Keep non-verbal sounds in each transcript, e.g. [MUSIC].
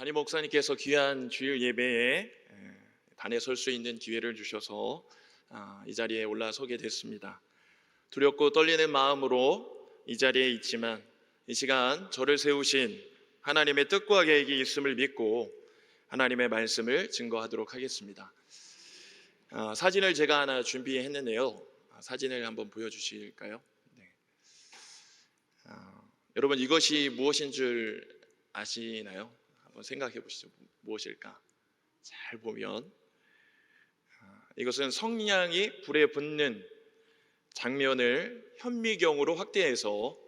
담임 목사님께서 귀한 주일 예배에 단에 설 수 있는 기회를 주셔서 아, 이 자리에 올라서게 됐습니다. 두렵고 떨리는 마음으로 이 자리에 있지만 이 시간 저를 세우신 하나님의 뜻과 계획이 있음을 믿고 하나님의 말씀을 증거하도록 하겠습니다. 아, 사진을 제가 하나 준비했는데요. 아, 사진을 한번 보여주실까요? 네. 아, 여러분 이것이 무엇인 줄 아시나요? 한번 생각해 보시죠. 무엇일까? 잘 보면 아, 이것은 성냥이 불에 붙는 장면을 현미경으로 확대해서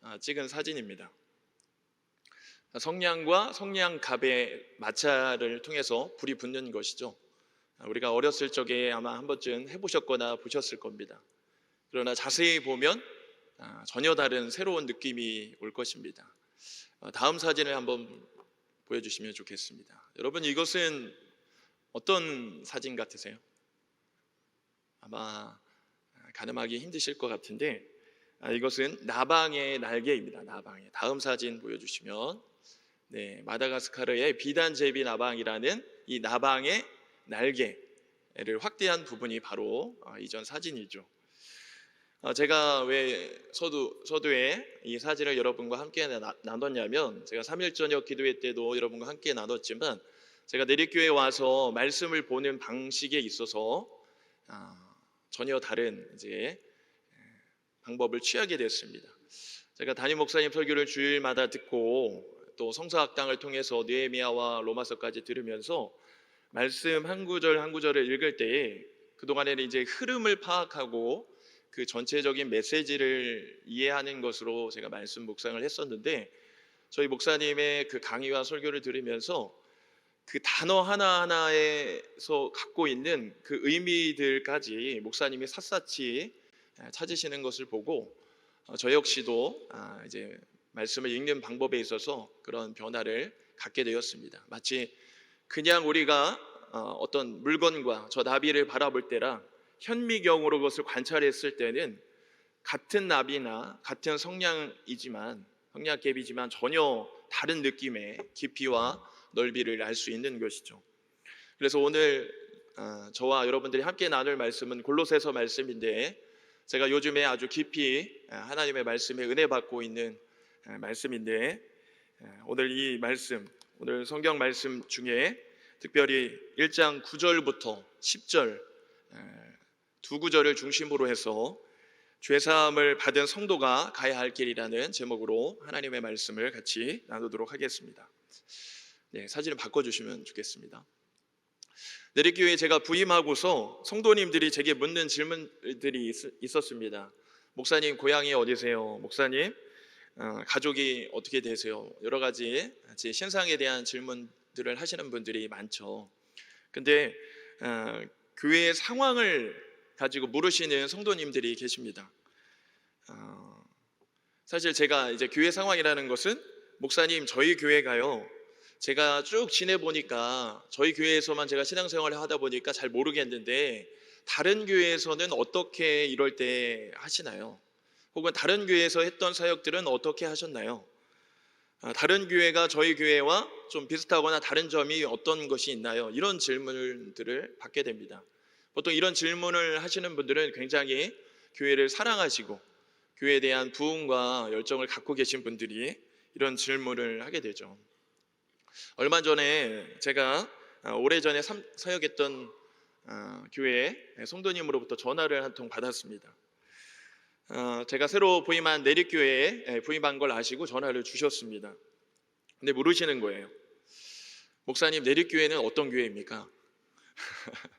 아, 찍은 사진입니다. 성냥과 성냥갑의 마찰을 통해서 불이 붙는 것이죠. 아, 우리가 어렸을 적에 아마 한 번쯤 해보셨거나 보셨을 겁니다. 그러나 자세히 보면 아, 전혀 다른 새로운 느낌이 올 것입니다. 아, 다음 사진을 한번 보여주시면 좋겠습니다. 여러분 이것은 어떤 사진 같으세요? 아마 가늠하기 힘드실 것 같은데 아, 이것은 나방의 날개입니다. 나방의 다음 사진 보여주시면 네 마다가스카르의 비단제비 나방이라는 이 나방의 날개를 확대한 부분이 바로 아, 이전 사진이죠. 아, 제가 왜 서두 서두에 이 사진을 여러분과 함께 나, 나눴냐면 제가 3일 저녁 기도회 때도 여러분과 함께 나눴지만 제가 내리교회 와서 말씀을 보는 방식에 있어서 아, 전혀 다른 이제 방법을 취하게 됐습니다. 제가 담임 목사님 설교를 주일마다 듣고 또 성서학당을 통해서 느헤미야와 로마서까지 들으면서 말씀 한 구절 한 구절을 읽을 때에 그 동안에는 이제 흐름을 파악하고 그 전체적인 메시지를 이해하는 것으로 제가 말씀 묵상을 했었는데 저희 목사님의 그 강의와 설교를 들으면서 그 단어 하나하나에서 갖고 있는 그 의미들까지 목사님이 샅샅이 찾으시는 것을 보고 어, 저 역시도 아, 이제 말씀을 읽는 방법에 있어서 그런 변화를 갖게 되었습니다. 마치 그냥 우리가 어, 어떤 물건과 저 나비를 바라볼 때랑 현미경으로 그것을 관찰했을 때는 같은 나비나 같은 성냥이지만 성냥개비지만 전혀 다른 느낌의 깊이와 넓이를 알 수 있는 것이죠. 그래서 오늘 어, 저와 여러분들이 함께 나눌 말씀은 골로새서 말씀인데 제가 요즘에 아주 깊이 어, 하나님의 말씀에 은혜 받고 있는 어, 말씀인데 오늘 이 말씀 오늘 성경 말씀 중에 특별히 1장 9절부터 10절 두 구절을 중심으로 해서 죄사함을 받은 성도가 가야 할 길이라는 제목으로 하나님의 말씀을 같이 나누도록 하겠습니다. 네, 사진을 바꿔주시면 좋겠습니다. 내리교회에 제가 부임하고서 성도님들이 제게 묻는 질문들이 있, 었습니다 목사님 고향이 어디세요? 목사님 어, 가족이 어떻게 되세요? 여러 가지 제 신상에 대한 질문들을 하시는 분들이 많죠. 근데 어, 교회의 상황을 가지고 물으시는 성도님들이 계십니다. 어, 사실 제가 이제 교회 상황이라는 것은 목사님 저희 교회가요. 제가 쭉 지내 보니까 저희 교회에서만 제가 신앙생활을 하다 보니까 잘 모르겠는데 다른 교회에서는 어떻게 이럴 때 하시나요? 혹은 다른 교회에서 했던 사역들은 어떻게 하셨나요? 아, 다른 교회가 저희 교회와 좀 비슷하거나 다른 점이 어떤 것이 있나요? 이런 질문들을 받게 됩니다. 보통 이런 질문을 하시는 분들은 굉장히 교회를 사랑하시고 교회에 대한 부흥과 열정을 갖고 계신 분들이 이런 질문을 하게 되죠. 얼마 전에 제가 아, 오래전에 사역했던 아, 교회 성도님으로부터 전화를 한 통 받았습니다. 어, 제가 새로 부임한 내립교회에 예, 부임한 걸 아시고 전화를 주셨습니다. 근데 물으시는 거예요. 목사님 내립교회는 어떤 교회입니까? [LAUGHS]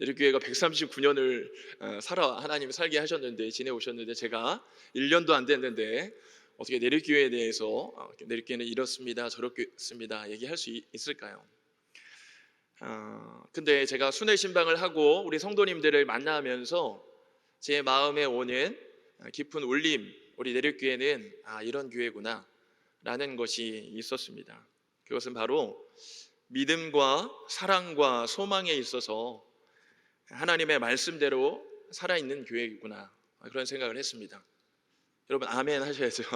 내립교회가 139년을 어, 살아 하나님이 살게 하셨는데 지내오셨는데 제가 1년도 안 됐는데 어떻게 내립교회에 대해서 어, 내립교회는 이렇습니다 저렇습니다 얘기할 수 있을까요? 어, 근데 제가 순회 신방을 하고 우리 성도님들을 만나면서 제 마음에 오는 깊은 울림, 우리 내륙교회는 아 이런 교회구나 라는 것이 있었습니다. 그것은 바로 믿음과 사랑과 소망에 있어서 하나님의 말씀대로 살아있는 교회이구나 그런 생각을 했습니다. 여러분 아멘 하셔야죠. [LAUGHS]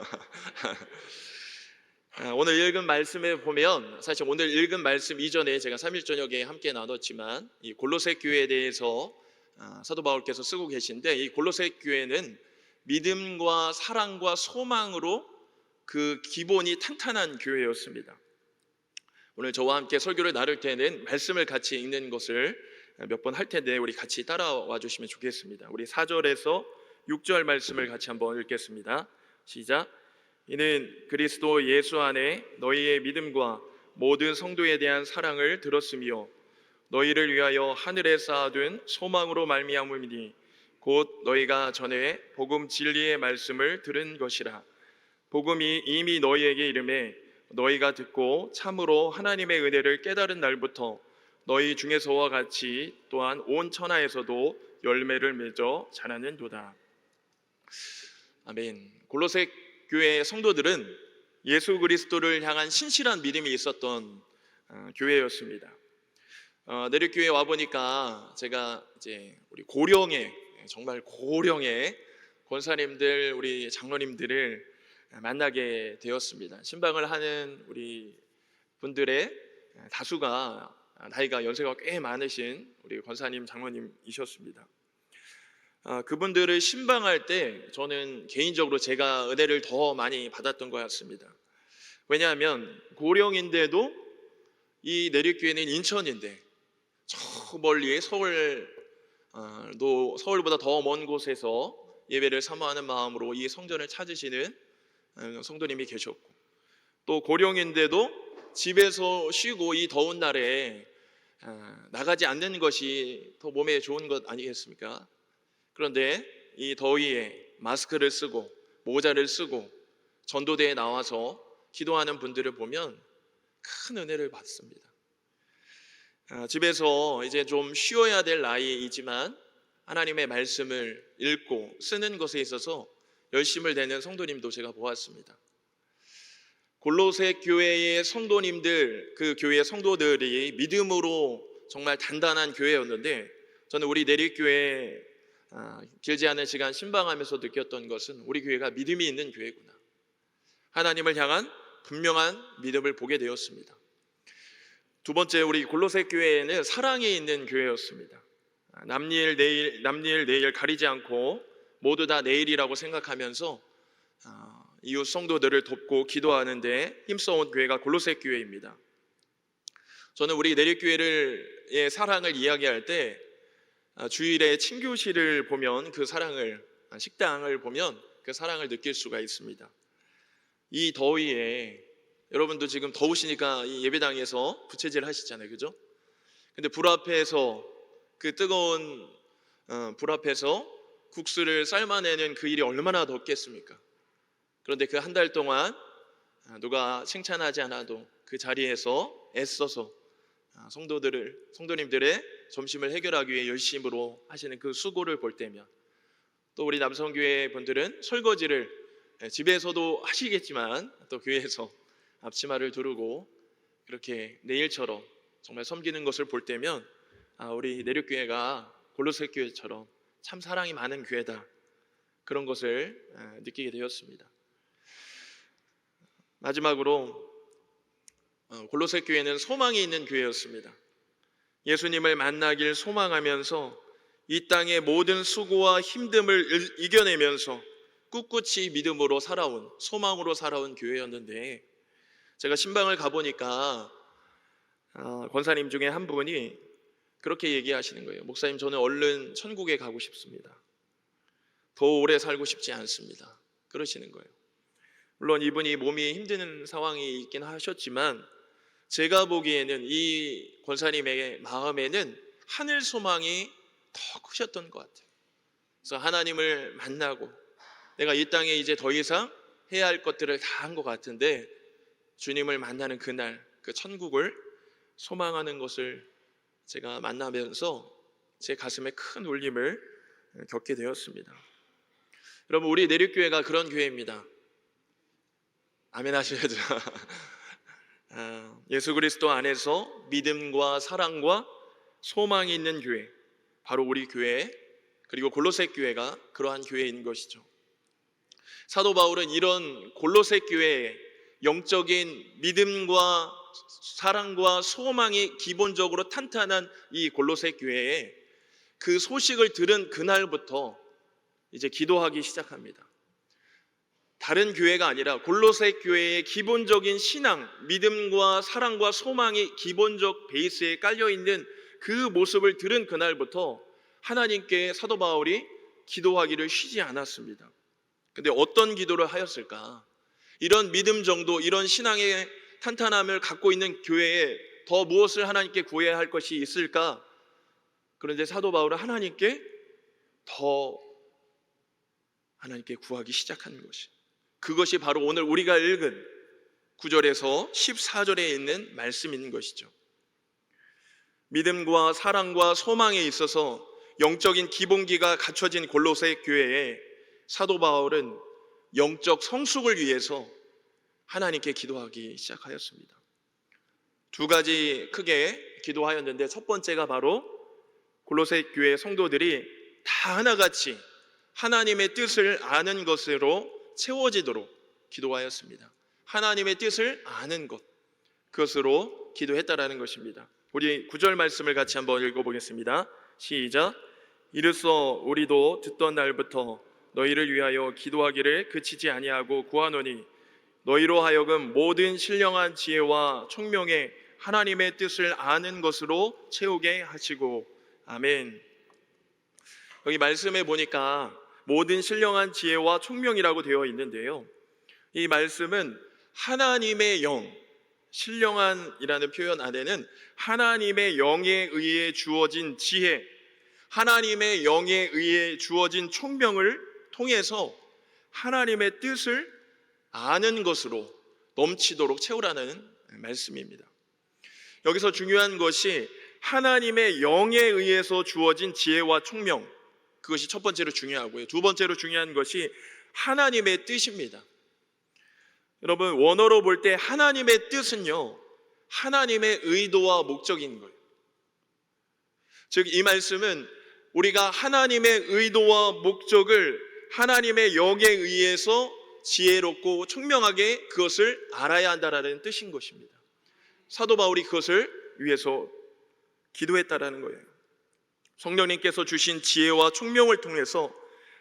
아, 오늘 읽은 말씀에 보면 사실 오늘 읽은 말씀 이전에 제가 3일 저녁에 함께 나눴지만 이 골로새 교회에 대해서 아, 사도 바울께서 쓰고 계신데 이 골로새 교회는 믿음과 사랑과 소망으로 그 기본이 탄탄한 교회였습니다. 오늘 저와 함께 설교를 나눌 때는 말씀을 같이 읽는 것을 몇 번 할 텐데 우리 같이 따라와 주시면 좋겠습니다. 우리 4절에서 6절 말씀을 같이 한번 읽겠습니다. 시작. 이는 그리스도 예수 안에 너희의 믿음과 모든 성도에 대한 사랑을 들었으며 너희를 위하여 하늘에 쌓아둔 소망으로 말미암음이니 곧 너희가 전에 복음 진리의 말씀을 들은 것이라 복음이 이미 너희에게 이름에 너희가 듣고 참으로 하나님의 은혜를 깨달은 날부터 너희 중에서와 같이 또한 온 천하에서도 열매를 맺어 자라는도다. 아멘. 골로새 교회 성도들은 예수 그리스도를 향한 신실한 믿음이 있었던 어, 교회였습니다. 어, 내륙교회 와 보니까 제가 이제 우리 고령의 정말 고령의 권사님들 우리 장로님들을 만나게 되었습니다. 신방을 하는 우리 분들의 다수가 나이가 연세가 꽤 많으신 우리 권사님 장로님이셨습니다. 아, 그분들을 신방할 때 저는 개인적으로 제가 은혜를 더 많이 받았던 것 같습니다. 왜냐하면 고령인데도 이 내륙교회는 인천인데 저 멀리 서울 어, 도 서울보다 더 먼 곳에서 예배를 사모하는 마음으로 이 성전을 찾으시는 어, 성도님이 계셨고 또 고령인데도 집에서 쉬고 이 더운 날에 어, 나가지 않는 것이 더 몸에 좋은 것 아니겠습니까? 그런데 이 더위에 마스크를 쓰고 모자를 쓰고 전도대에 나와서 기도하는 분들을 보면 큰 은혜를 받습니다. 아, 집에서 이제 좀 쉬어야 될 나이이지만 하나님의 말씀을 읽고 쓰는 것에 있어서 열심을 내는 성도님도 제가 보았습니다. 골로새 교회의 성도님들, 그 교회 성도들이 믿음으로 정말 단단한 교회였는데 저는 우리 내리교회 아, 길지 않은 시간 신방하면서 느꼈던 것은 우리 교회가 믿음이 있는 교회구나. 하나님을 향한 분명한 믿음을 보게 되었습니다. 두 번째 우리 골로새 교회는 사랑이 있는 교회였습니다. 아, 남일 내일 남일 내일 가리지 않고 모두 다 내일이라고 생각하면서 아, 이웃 성도들을 돕고 기도하는데 힘써온 교회가 골로새 교회입니다. 저는 우리 내립교회를 사랑을 이야기할 때 아, 주일에 친교실을 보면 그 사랑을 아, 식당을 보면 그 사랑을 느낄 수가 있습니다. 이 더위에 여러분도 지금 더우시니까 이 예배당에서 부채질 하시잖아요, 그죠? 근데 불 앞에서 그 뜨거운 어, 불 앞에서 국수를 삶아내는 그 일이 얼마나 덥겠습니까? 그런데 그 한 달 동안 아, 누가 칭찬하지 않아도 그 자리에서 애써서 성도들을 성도님들의 점심을 해결하기 위해 열심으로 하시는 그 수고를 볼 때면 또 우리 남성교회 분들은 설거지를 예, 집에서도 하시겠지만 또 교회에서 앞치마를 두르고 그렇게 내일처럼 정말 섬기는 것을 볼 때면 아, 우리 내륙교회가 골로새 교회처럼 참 사랑이 많은 교회다 그런 것을 예, 느끼게 되었습니다. 마지막으로 어, 골로새 교회는 소망이 있는 교회였습니다. 예수님을 만나길 소망하면서 이 땅의 모든 수고와 힘듦을 이겨내면서 꿋꿋이 믿음으로 살아온 소망으로 살아온 교회였는데 제가 신방을 가보니까 어, 권사님 중에 한 분이 그렇게 얘기하시는 거예요. 목사님 저는 얼른 천국에 가고 싶습니다. 더 오래 살고 싶지 않습니다. 그러시는 거예요. 물론 이분이 몸이 힘드는 상황이 있긴 하셨지만 제가 보기에는 이 권사님의 마음에는 하늘 소망이 더 크셨던 것 같아요. 그래서 하나님을 만나고 내가 이 땅에 이제 더 이상 해야 할 것들을 다 한 것 같은데 주님을 만나는 그날 그 천국을 소망하는 것을 제가 만나면서 제 가슴에 큰 울림을 겪게 되었습니다. 여러분 우리 내륙교회가 그런 교회입니다. 아멘 하셔야죠. [LAUGHS] 아, 예수 그리스도 안에서 믿음과 사랑과 소망이 있는 교회, 바로 우리 교회 그리고 골로새 교회가 그러한 교회인 것이죠. 사도 바울은 이런 골로새 교회에 영적인 믿음과 사랑과 소망이 기본적으로 탄탄한 이 골로새 교회에 그 소식을 들은 그날부터 이제 기도하기 시작합니다. 다른 교회가 아니라 골로새 교회의 기본적인 신앙, 믿음과 사랑과 소망이 기본적 베이스에 깔려 있는 그 모습을 들은 그날부터 하나님께 사도 바울이 기도하기를 쉬지 않았습니다. 근데 어떤 기도를 하였을까? 이런 믿음 정도, 이런 신앙의 탄탄함을 갖고 있는 교회에 더 무엇을 하나님께 구해야 할 것이 있을까? 그런데 사도 바울은 하나님께 더 하나님께 구하기 시작하는 것이. 그것이 바로 오늘 우리가 읽은 9절에서 14절에 있는 말씀인 것이죠. 믿음과 사랑과 소망에 있어서 영적인 기본기가 갖춰진 골로새 교회에 사도 바울은 영적 성숙을 위해서 하나님께 기도하기 시작하였습니다. 두 가지 크게 기도하였는데 첫 번째가 바로 골로새 교회 성도들이 다 하나같이 하나님의 뜻을 아는 것으로 채워지도록 기도하였습니다. 하나님의 뜻을 아는 것 그것으로 기도했다라는 것입니다. 우리 구절 말씀을 같이 한번 읽어보겠습니다. 시작. 이르소 우리도 듣던 날부터 너희를 위하여 기도하기를 그치지 아니하고 구하노니 너희로 하여금 모든 신령한 지혜와 총명에 하나님의 뜻을 아는 것으로 채우게 하시고 아멘. 여기 말씀에 보니까 모든 신령한 지혜와 총명이라고 되어 있는데요. 이 말씀은 하나님의 영, 신령한이라는 표현 안에는 하나님의 영에 의해 주어진 지혜, 하나님의 영에 의해 주어진 총명을 통해서 하나님의 뜻을 아는 것으로 넘치도록 채우라는 말씀입니다. 여기서 중요한 것이 하나님의 영에 의해서 주어진 지혜와 총명, 그것이 첫 번째로 중요하고요. 두 번째로 중요한 것이 하나님의 뜻입니다. 여러분, 원어로 볼 때 하나님의 뜻은요, 하나님의 의도와 목적인 거예요. 즉, 이 말씀은 우리가 하나님의 의도와 목적을 하나님의 영에 의해서 지혜롭고 총명하게 그것을 알아야 한다라는 뜻인 것입니다. 사도 바울이 그것을 위해서 기도했다라는 거예요. 성령님께서 주신 지혜와 총명을 통해서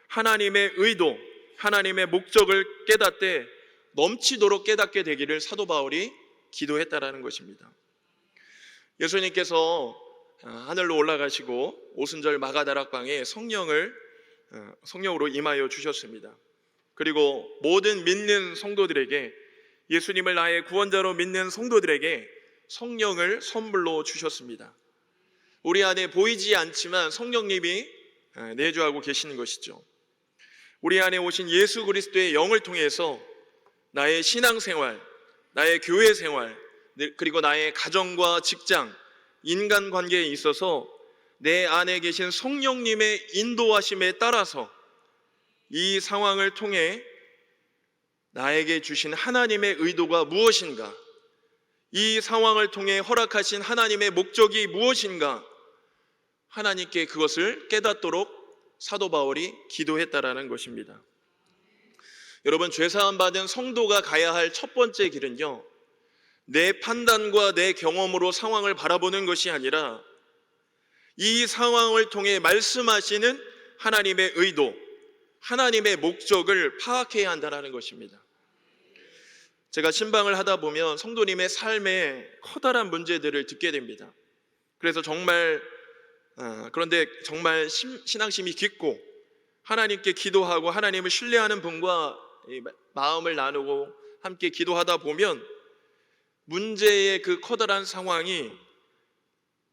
하나님의 의도, 하나님의 목적을 깨닫되 넘치도록 깨닫게 되기를 사도 바울이 기도했다라는 것입니다. 예수님께서 어, 하늘로 올라가시고 오순절 마가다락방에 성령을 어, 성령으로 임하여 주셨습니다. 그리고 모든 믿는 성도들에게 예수님을 나의 구원자로 믿는 성도들에게 성령을 선물로 주셨습니다. 우리 안에 보이지 않지만 성령님이 어, 내주하고 계시는 것이죠. 우리 안에 오신 예수 그리스도의 영을 통해서 나의 신앙생활, 나의 교회 생활, 그리고 나의 가정과 직장, 인간 관계에 있어서 내 안에 계신 성령님의 인도하심에 따라서 이 상황을 통해 나에게 주신 하나님의 의도가 무엇인가? 이 상황을 통해 허락하신 하나님의 목적이 무엇인가? 하나님께 그것을 깨닫도록 사도 바울이 기도했다라는 것입니다. 여러분 죄 사함 받은 성도가 가야 할 첫 번째 길은요. 내 판단과 내 경험으로 상황을 바라보는 것이 아니라 이 상황을 통해 말씀하시는 하나님의 의도, 하나님의 목적을 파악해야 한다는 것입니다. 제가 신방을 하다 보면 성도님의 삶에 커다란 문제들을 듣게 됩니다. 그래서 정말 어, 그런데 정말 신앙심이 깊고 하나님께 기도하고 하나님을 신뢰하는 분과 마음을 나누고 함께 기도하다 보면 문제의 그 커다란 상황이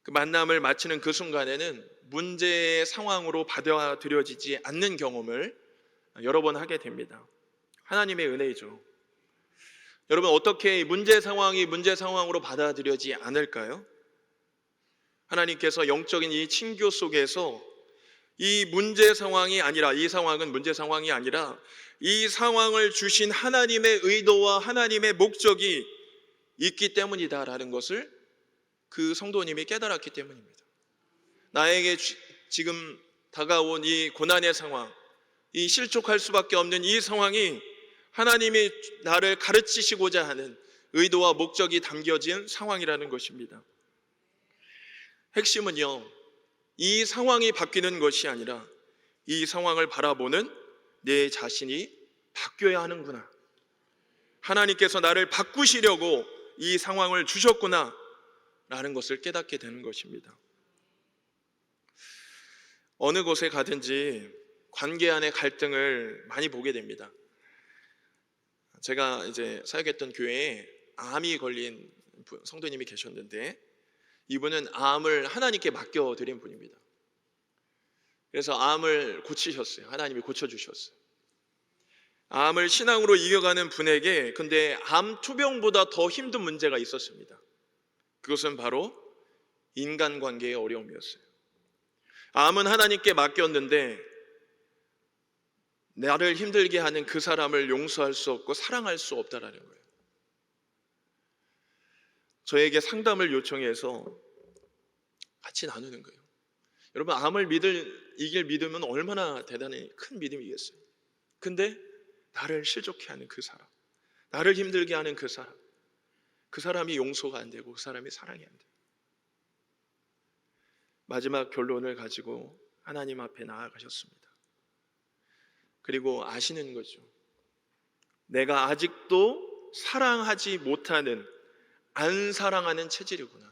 그 만남을 마치는 그 순간에는 문제의 상황으로 받아들여지지 않는 경험을 여러 번 하게 됩니다. 하나님의 은혜이죠. 여러분 어떻게 문제 상황이 문제 상황으로 받아들여지지 않을까요? 하나님께서 영적인 이 친교 속에서 이 문제 상황이 아니라 이 상황은 문제 상황이 아니라 이 상황을 주신 하나님의 의도와 하나님의 목적이 있기 때문이다라는 것을 그 성도님이 깨달았기 때문입니다. 나에게 지금 다가온 이 고난의 상황, 이 실족할 수밖에 없는 이 상황이 하나님이 나를 가르치시고자 하는 의도와 목적이 담겨진 상황이라는 것입니다. 핵심은요, 이 상황이 바뀌는 것이 아니라 이 상황을 바라보는 내 자신이 바뀌어야 하는구나. 하나님께서 나를 바꾸시려고 이 상황을 주셨구나. 라는 것을 깨닫게 되는 것입니다. 어느 곳에 가든지 관계 안의 갈등을 많이 보게 됩니다. 제가 이제 사역했던 교회에 암이 걸린 분, 성도님이 계셨는데 이분은 암을 하나님께 맡겨 드린 분입니다. 그래서 암을 고치셨어요. 하나님이 고쳐 주셨어요. 암을 신앙으로 이겨가는 분에게 근데 암 투병보다 더 힘든 문제가 있었습니다. 그것은 바로 인간관계의 어려움이었어요. 암은 하나님께 맡겼는데 나를 힘들게 하는 그 사람을 용서할 수 없고 사랑할 수 없다라는 거예요. 저에게 상담을 요청해서 같이 나누는 거예요. 여러분 암을 믿을 이길 믿음은 얼마나 대단히 큰 믿음이겠어요. 근데 나를 실족해 하는 그 사람, 나를 힘들게 하는 그 사람, 그 사람이 용서가 안 되고 그 사람이 사랑이 안 돼. 마지막 결론을 가지고 하나님 앞에 나아가셨습니다. 그리고 아시는 거죠. 내가 아직도 사랑하지 못하는 안 사랑하는 체질이구나.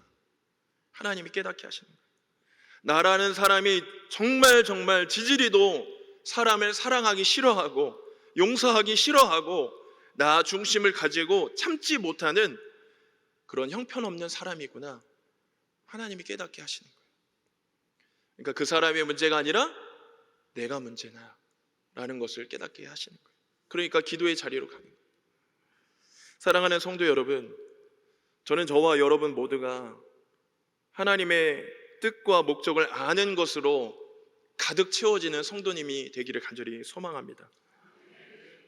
하나님이 깨닫게 하시는 거예요. 나라는 사람이 정말 정말 지지리도 사람을 사랑하기 싫어하고 용서하기 싫어하고 나 중심을 가지고 참지 못하는 그런 형편없는 사람이구나. 하나님이 깨닫게 하시는 거예요. 그러니까 그 사람의 문제가 아니라 내가 문제나 라는 것을 깨닫게 하시는 거예요. 그러니까 기도의 자리로 가는 거예요. 사랑하는 성도 여러분, 저는 저와 여러분 모두가 하나님의 뜻과 목적을 아는 것으로 가득 채워지는 성도님이 되기를 간절히 소망합니다.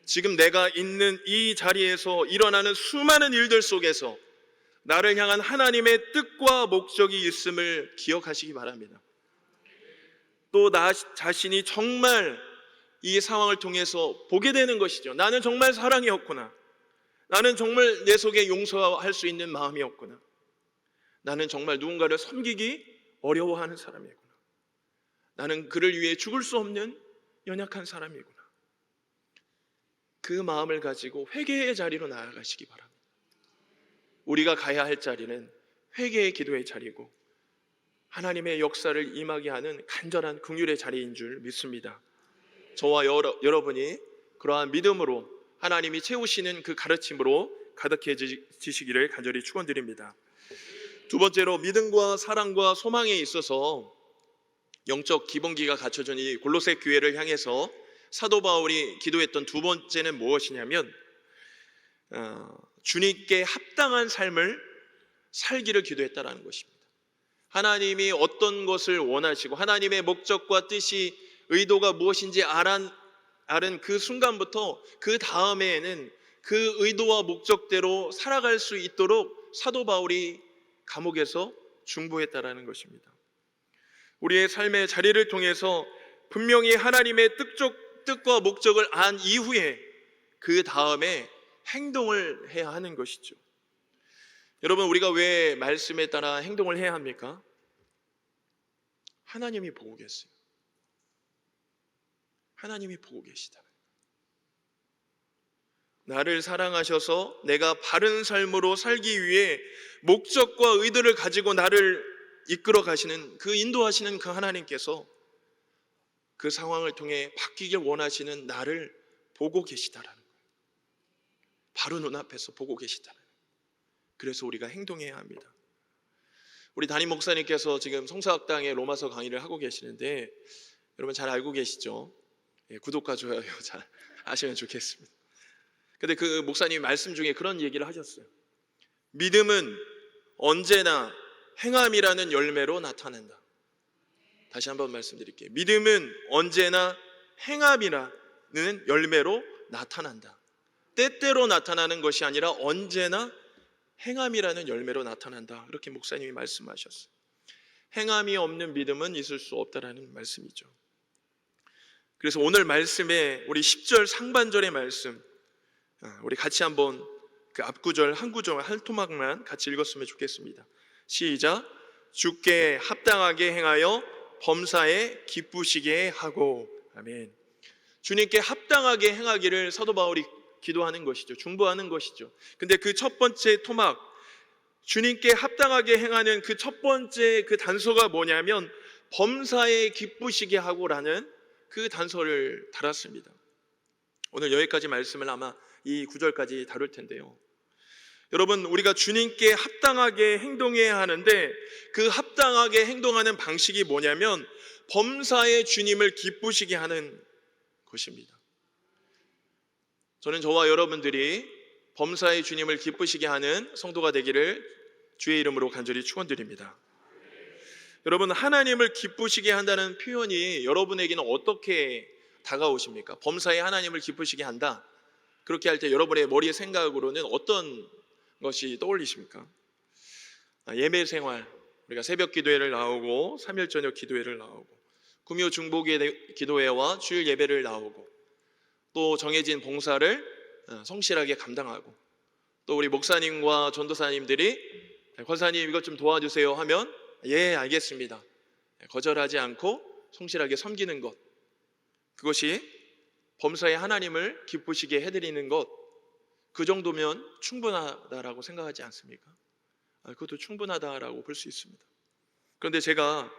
지금 내가 있는 이 자리에서 일어나는 수많은 일들 속에서 나를 향한 하나님의 뜻과 목적이 있음을 기억하시기 바랍니다. 또 나 자신이 정말 이 상황을 통해서 보게 되는 것이죠. 나는 정말 사랑이었구나. 나는 정말 내 속에 용서할 수 있는 마음이었구나. 나는 정말 누군가를 섬기기 어려워하는 사람이구나. 나는 그를 위해 죽을 수 없는 연약한 사람이구나. 그 마음을 가지고 회개의 자리로 나아가시기 바랍니다. 우리가 가야 할 자리는 회개의 기도의 자리고 하나님의 역사를 임하게 하는 간절한 긍휼의 자리인 줄 믿습니다. 저와 여러, 여러분이 그러한 믿음으로 하나님이 채우시는 그 가르침으로 가득해지시기를 간절히 축원드립니다. 두 번째로 믿음과 사랑과 소망에 있어서 영적 기본기가 갖춰진 이 골로새 교회를 향해서 사도 바울이 기도했던 두 번째는 무엇이냐면 어, 주님께 합당한 삶을 살기를 기도했다라는 것입니다. 하나님이 어떤 것을 원하시고 하나님의 목적과 뜻이 의도가 무엇인지 알은, 알은 그 순간부터 그 다음에는 그 의도와 목적대로 살아갈 수 있도록 사도 바울이 감옥에서 중보했다라는 것입니다. 우리의 삶의 자리를 통해서 분명히 하나님의 뜻적, 뜻과 목적을 안 이후에 그 다음에 행동을 해야 하는 것이죠. 여러분, 우리가 왜 말씀에 따라 행동을 해야 합니까? 하나님이 보고 계세요. 하나님이 보고 계시다. 나를 사랑하셔서 내가 바른 삶으로 살기 위해 목적과 의도를 가지고 나를 이끌어 가시는 그 인도하시는 그 하나님께서 그 상황을 통해 바뀌길 원하시는 나를 보고 계시다라는 거예요. 바로 눈앞에서 보고 계시다는 거예요. 그래서 우리가 행동해야 합니다. 우리 담임 목사님께서 지금 성사학당의 로마서 강의를 하고 계시는데 여러분 잘 알고 계시죠? 예, 구독과 좋아요 [LAUGHS] 잘 하시면 좋겠습니다. 근데 그 목사님 말씀 중에 그런 얘기를 하셨어요. 믿음은 언제나 행함이라는 열매로 나타난다. 다시 한번 말씀드릴게요. 믿음은 언제나 행함이라는 열매로 나타난다. 때때로 나타나는 것이 아니라 언제나 행함이라는 열매로 나타난다. 그렇게 목사님이 말씀하셨어요. 행함이 없는 믿음은 있을 수 없다라는 말씀이죠. 그래서 오늘 말씀에 우리 10절 상반절의 말씀 아, 우리 같이 한번 그 앞구절 한 구절 한 토막만 같이 읽었으면 좋겠습니다. 시작. 주께 합당하게 행하여 범사에 기쁘시게 하고 아멘. 주님께 합당하게 행하기를 사도 바울이 기도하는 것이죠. 중보하는 것이죠. 근데 그 첫 번째 토막 주님께 합당하게 행하는 그 첫 번째 그 단서가 뭐냐면 범사에 기쁘시게 하고라는 그 단서를 달았습니다. 오늘 여기까지 말씀을 아마 이 구절까지 다룰 텐데요. 여러분, 우리가 주님께 합당하게 행동해야 하는데 그 합당하게 행동하는 방식이 뭐냐면 범사에 주님을 기쁘시게 하는 것입니다. 저는 저와 여러분들이 범사에 주님을 기쁘시게 하는 성도가 되기를 주의 이름으로 간절히 축원드립니다. 여러분 하나님을 기쁘시게 한다는 표현이 여러분에게는 어떻게 다가오십니까? 범사에 하나님을 기쁘시게 한다. 그렇게 할 때 여러분의 머리의 생각으로는 어떤 것이 떠올리십니까? 아, 예배 생활 우리가 새벽 기도회를 나오고 3일 저녁 기도회를 나오고 금요 중보 기도회와 주일 예배를 나오고 또 정해진 봉사를 어, 성실하게 감당하고 또 우리 목사님과 전도사님들이 권사님 이것 좀 도와주세요 하면 예 알겠습니다 거절하지 않고 성실하게 섬기는 것 그것이 범사에 하나님을 기쁘시게 해드리는 것 그 정도면 충분하다라고 생각하지 않습니까? 아, 그것도 충분하다라고 볼 수 있습니다. 그런데 제가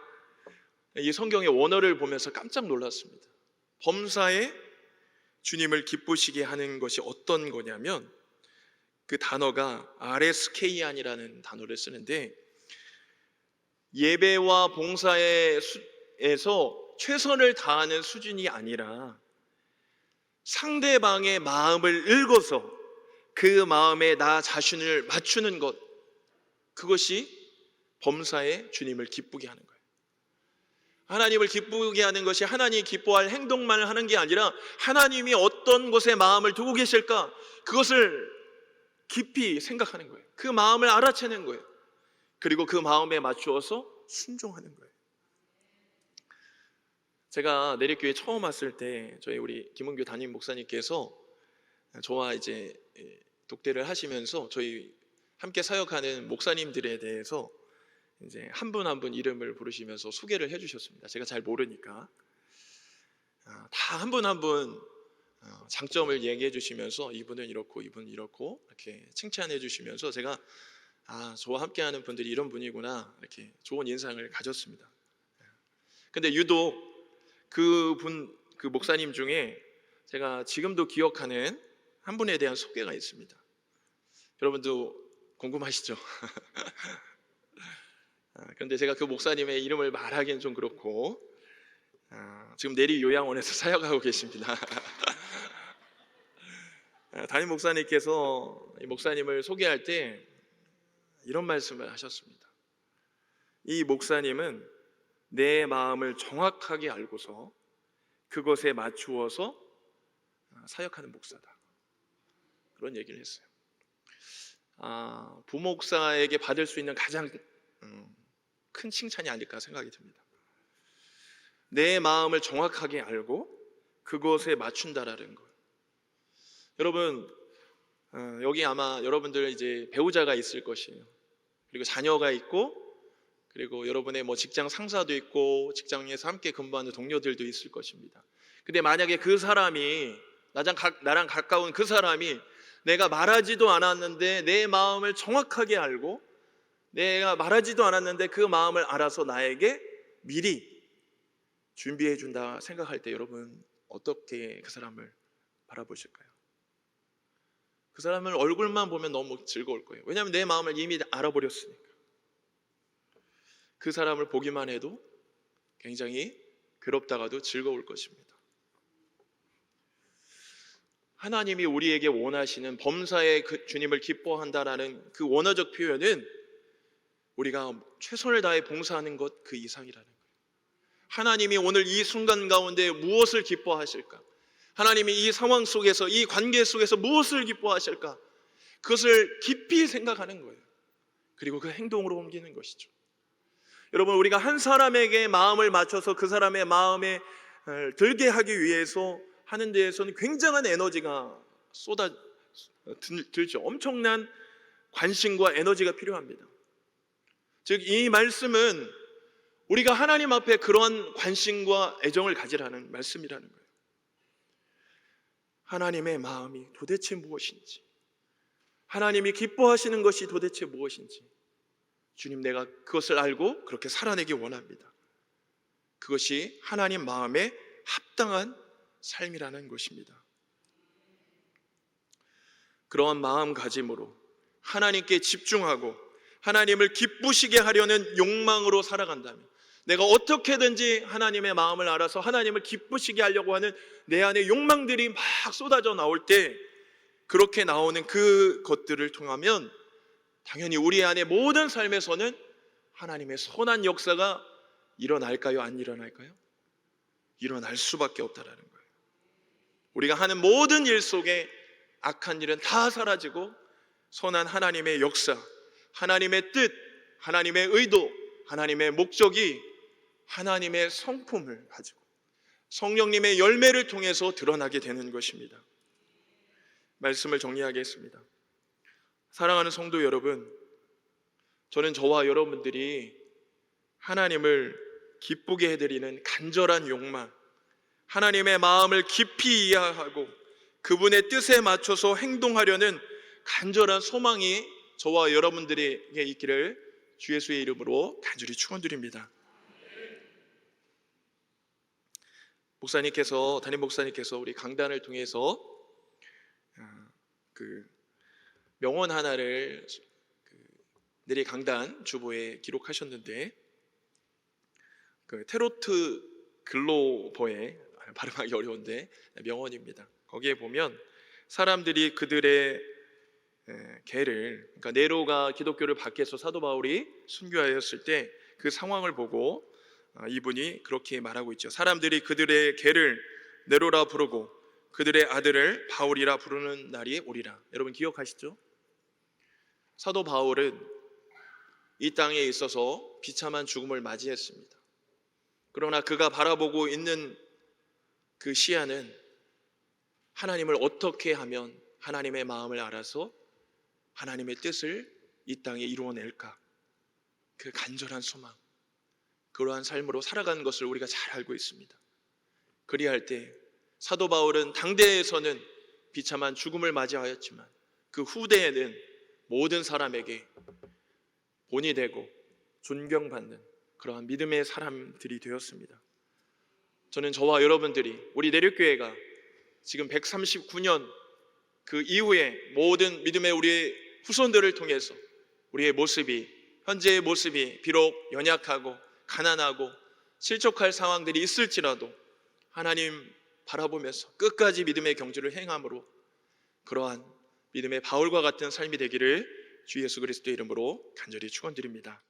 이 성경의 원어를 보면서 깜짝 놀랐습니다. 범사에 주님을 기쁘시게 하는 것이 어떤 거냐면 그 단어가 아레스케이안이라는 단어를 쓰는데 예배와 봉사에서 최선을 다하는 수준이 아니라 상대방의 마음을 읽어서 그 마음에 나 자신을 맞추는 것 그것이 범사에 주님을 기쁘게 하는 거예요. 하나님을 기쁘게 하는 것이 하나님이 기뻐할 행동만을 하는 게 아니라 하나님이 어떤 곳에 마음을 두고 계실까 그것을 깊이 생각하는 거예요. 그 마음을 알아채는 거예요. 그리고 그 마음에 맞추어서 순종하는 거예요. 제가 내리교회 처음 왔을 때 저희 우리 김은규 담임 목사님께서 저와 이제 독대를 하시면서 저희 함께 사역하는 목사님들에 대해서 이제 한 분 한 분 이름을 부르시면서 소개를 해주셨습니다. 제가 잘 모르니까 아, 다한 분 한분 어, 장점을 얘기해 주시면서 이분은 이렇고 이분은 이렇고 이렇게 칭찬해 주시면서 제가 아 저와 함께하는 분들이 이런 분이구나 이렇게 좋은 인상을 가졌습니다. 근데 유독 그분 그 목사님 중에 제가 지금도 기억하는 한 분에 대한 소개가 있습니다. 여러분도 궁금하시죠? [LAUGHS] 아, 그런데 제가 그 목사님의 이름을 말하기는 좀 그렇고 아, 지금 내리 요양원에서 [LAUGHS] 사역하고 계십니다. [LAUGHS] 아, 담임 목사님께서 이 목사님을 소개할 때 이런 말씀을 하셨습니다. 이 목사님은 내 마음을 정확하게 알고서 그것에 맞추어서 사역하는 목사다. 그런 얘기를 했어요. 아, 부목사에게 받을 수 있는 가장 음, 큰 칭찬이 아닐까 생각이 듭니다. 내 마음을 정확하게 알고 그것에 맞춘다라는 것. 여러분 어, 여기 아마 여러분들 이제 배우자가 있을 것이에요. 그리고 자녀가 있고 그리고 여러분의 뭐 직장 상사도 있고 직장에서 함께 근무하는 동료들도 있을 것입니다. 근데 만약에 그 사람이 나랑, 가, 나랑 가까운 그 사람이 내가 말하지도 않았는데 내 마음을 정확하게 알고 내가 말하지도 않았는데 그 마음을 알아서 나에게 미리 준비해 준다 생각할 때 여러분 어떻게 그 사람을 바라보실까요? 그 사람을 얼굴만 보면 너무 즐거울 거예요. 왜냐하면 내 마음을 이미 알아버렸으니까. 그 사람을 보기만 해도 굉장히 괴롭다가도 즐거울 것입니다. 하나님이 우리에게 원하시는 범사의 그 주님을 기뻐한다라는 그 원어적 표현은 우리가 최선을 다해 봉사하는 것 그 이상이라는 거예요. 하나님이 오늘 이 순간 가운데 무엇을 기뻐하실까? 하나님이 이 상황 속에서 이 관계 속에서 무엇을 기뻐하실까? 그것을 깊이 생각하는 거예요. 그리고 그 행동으로 옮기는 것이죠. 여러분 우리가 한 사람에게 마음을 맞춰서 그 사람의 마음에 들게 하기 위해서 하는 데에서는 굉장한 에너지가 쏟아 들- 들죠. 엄청난 관심과 에너지가 필요합니다. 즉 이 말씀은 우리가 하나님 앞에 그러한 관심과 애정을 가지라는 말씀이라는 거예요. 하나님의 마음이 도대체 무엇인지, 하나님이 기뻐하시는 것이 도대체 무엇인지, 주님 내가 그것을 알고 그렇게 살아내기 원합니다. 그것이 하나님 마음에 합당한 삶이라는 것입니다. 그러한 마음가짐으로 하나님께 집중하고 하나님을 기쁘시게 하려는 욕망으로 살아간다면 내가 어떻게든지 하나님의 마음을 알아서 하나님을 기쁘시게 하려고 하는 내 안의 욕망들이 막 쏟아져 나올 때 그렇게 나오는 그 것들을 통하면 당연히 우리 안의 모든 삶에서는 하나님의 선한 역사가 일어날까요? 안 일어날까요? 일어날 수밖에 없다라는 거예요. 우리가 하는 모든 일 속에 악한 일은 다 사라지고 선한 하나님의 역사, 하나님의 뜻, 하나님의 의도, 하나님의 목적이 하나님의 성품을 가지고 성령님의 열매를 통해서 드러나게 되는 것입니다. 말씀을 정리하겠습니다. 사랑하는 성도 여러분, 저는 저와 여러분들이 하나님을 기쁘게 해드리는 간절한 욕망, 하나님의 마음을 깊이 이해하고 그분의 뜻에 맞춰서 행동하려는 간절한 소망이 저와 여러분들에게 있기를 주 예수의 이름으로 간절히 축원드립니다. 목사님께서 담임 목사님께서 우리 강단을 통해서 아, 그 명언 하나를 그 내리 강단 주보에 기록하셨는데 그 테로트 글로버의 발음하기 어려운데 명언입니다. 거기에 보면 사람들이 그들의 에, 개를 그러니까 네로가 기독교를 밖에서 사도 바울이 순교하였을 때 그 상황을 보고 아, 이분이 그렇게 말하고 있죠. 사람들이 그들의 개를 네로라 부르고 그들의 아들을 바울이라 부르는 날이 오리라. 여러분 기억하시죠? 사도 바울은 이 땅에 있어서 비참한 죽음을 맞이했습니다. 그러나 그가 바라보고 있는 그 시야는 하나님을 어떻게 하면 하나님의 마음을 알아서 하나님의 뜻을 이 땅에 이루어낼까? 그 간절한 소망, 그러한 삶으로 살아가는 것을 우리가 잘 알고 있습니다. 그리할 때 사도 바울은 당대에서는 비참한 죽음을 맞이하였지만 그 후대에는 모든 사람에게 본이 되고 존경받는 그러한 믿음의 사람들이 되었습니다. 저는 저와 여러분들이 우리 내륙교회가 지금 139년 그 이후에 모든 믿음의 우리의 후손들을 통해서 우리의 모습이 현재의 모습이 비록 연약하고 가난하고 실족할 상황들이 있을지라도 하나님 바라보면서 끝까지 믿음의 경주를 행함으로 그러한 믿음의 바울과 같은 삶이 되기를 주 예수 그리스도의 이름으로 간절히 축원드립니다.